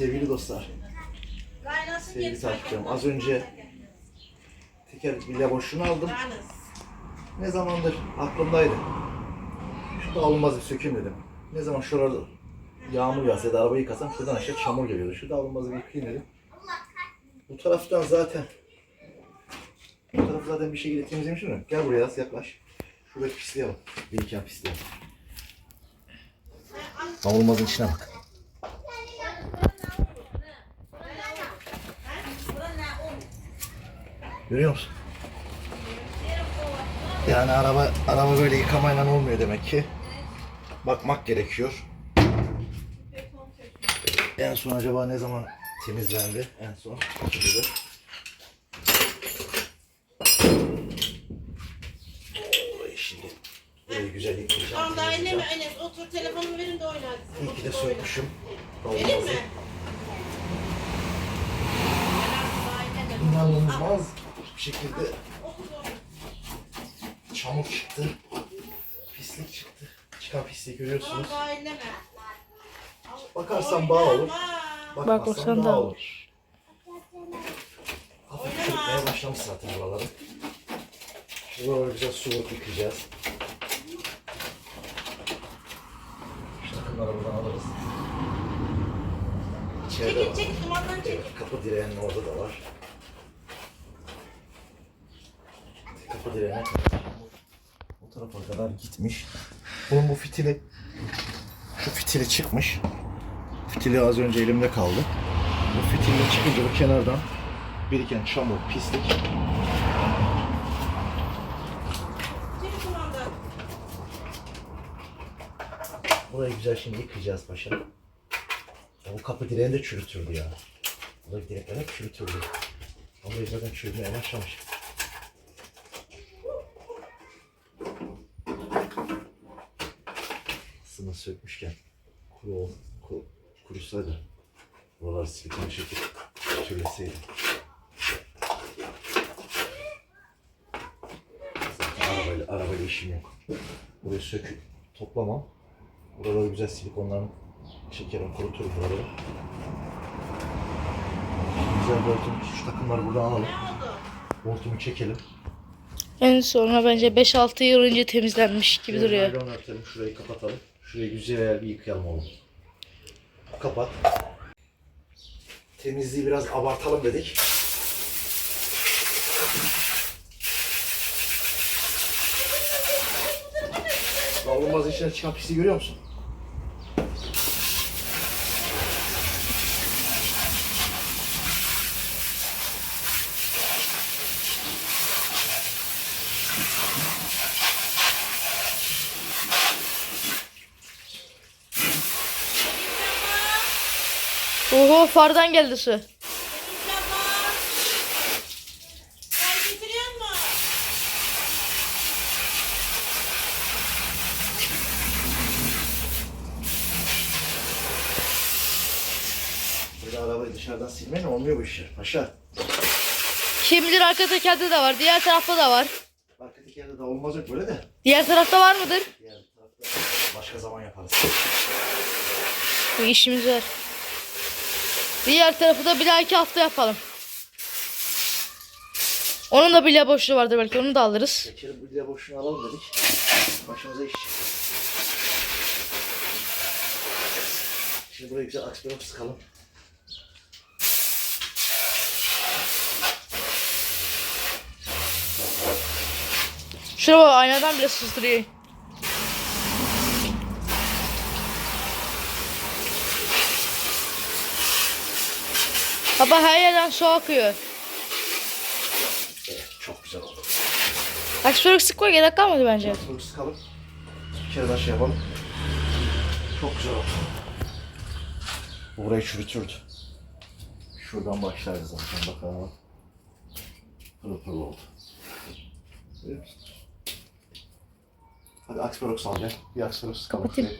Sevgili dostlar, sevgili takipçilerim. Az önce teker bile boşluğunu aldım. Ne zamandır aklımdaydı. Şurada alınmaz bir sökeyim dedim. Ne zaman şurada yağmur yağsa ya da arabayı yıkasam şuradan aşağı çamur geliyordu. Şurada alınmaz bir yıkayayım dedim. Bu taraftan zaten bu tarafı zaten bir şekilde temizlemişim mi? Gel buraya yaklaş. Şurayı pisleyelim. Bir iki pisleyelim. Alınmazın içine bak. Görüyor musun? Yani araba araba böyle yıkamayla olmuyor demek ki. Bakmak gerekiyor. En son acaba ne zaman temizlendi? En son şurada. Şimdi burayı güzel yıkayacağım. Elleme temizleyeceğim. Enes otur telefonumu verin de oyna. İyi ki de sökmüşüm. Olmazı. mi? İnanılmaz bir şekilde çamur çıktı. Pislik çıktı. Çıkan pisliği görüyorsunuz. Bakarsan bağ olur. Oynama. Bakmazsan bağ olur. Hafif çökmeye başlamış zaten buraları. Şimdi buraları güzel su vurup yıkayacağız. Şu takımları buradan alırız. İçeride Çekil var. çekil dumandan çekil. Kapı direğinin orada da var. Kapı direğine o tarafa kadar gitmiş. Bunun bu fitili şu fitili çıkmış. Fitili az önce elimde kaldı. Bu fitili çıkınca bu kenardan biriken çamur, pislik. Burayı güzel şimdi yıkayacağız paşa. Bu kapı direğini de çürütürdü ya. Buradaki direkler hep çürütürdü. Burayı zaten çürümeye başlamış. Sökmüşken kuru, ol, kuru kurusaydı buralar silikon çekip çürüseydi. Zaten arabayla, arabayla işim yok. Burayı söküp toplamam. Buraları güzel silikonların çekerim, kuruturum buraları. Güzel boltum, şu takımları buradan alalım. Boltumu çekelim. En sonra bence 5-6 yıl önce temizlenmiş gibi duruyor. naylon örtelim, şurayı kapatalım. Şurayı güzel bir yıkayalım oğlum. Kapat. Temizliği biraz abartalım dedik. Kavrulmaz içine çıkan pisliği görüyor musun? Oho fardan geldi su. Böyle arabayı dışarıdan silmeyle olmuyor bu işler. Paşa. Kim bilir arka tekerde de var. Diğer tarafta da var. Arka tekerde de olmaz yok böyle de. Diğer tarafta var mıdır? Diğer tarafta başka zaman yaparız. Bu işimiz var. Diğer tarafı da bir dahaki hafta yapalım. Onun da bile boşluğu vardır belki onu da alırız. Geçelim bir de boşuna alalım dedik. Başımıza iş. Şimdi buraya güzel aksiyonu sıkalım. Şuraya aynadan bile sızdırıyor. Baba her yerden su akıyor. Evet, çok güzel oldu. Aksiyonu sıkmaya gerek kalmadı bence. Aksiyonu sıkalım. Bir kere daha şey yapalım. Çok güzel oldu. Bu burayı çürütürdü. Şuradan başlarız zaten bakalım. Pırıl pırıl oldu. Görüyor musun? Hadi Axperox al gel. Bir Axperox sıkalım. Kapatayım.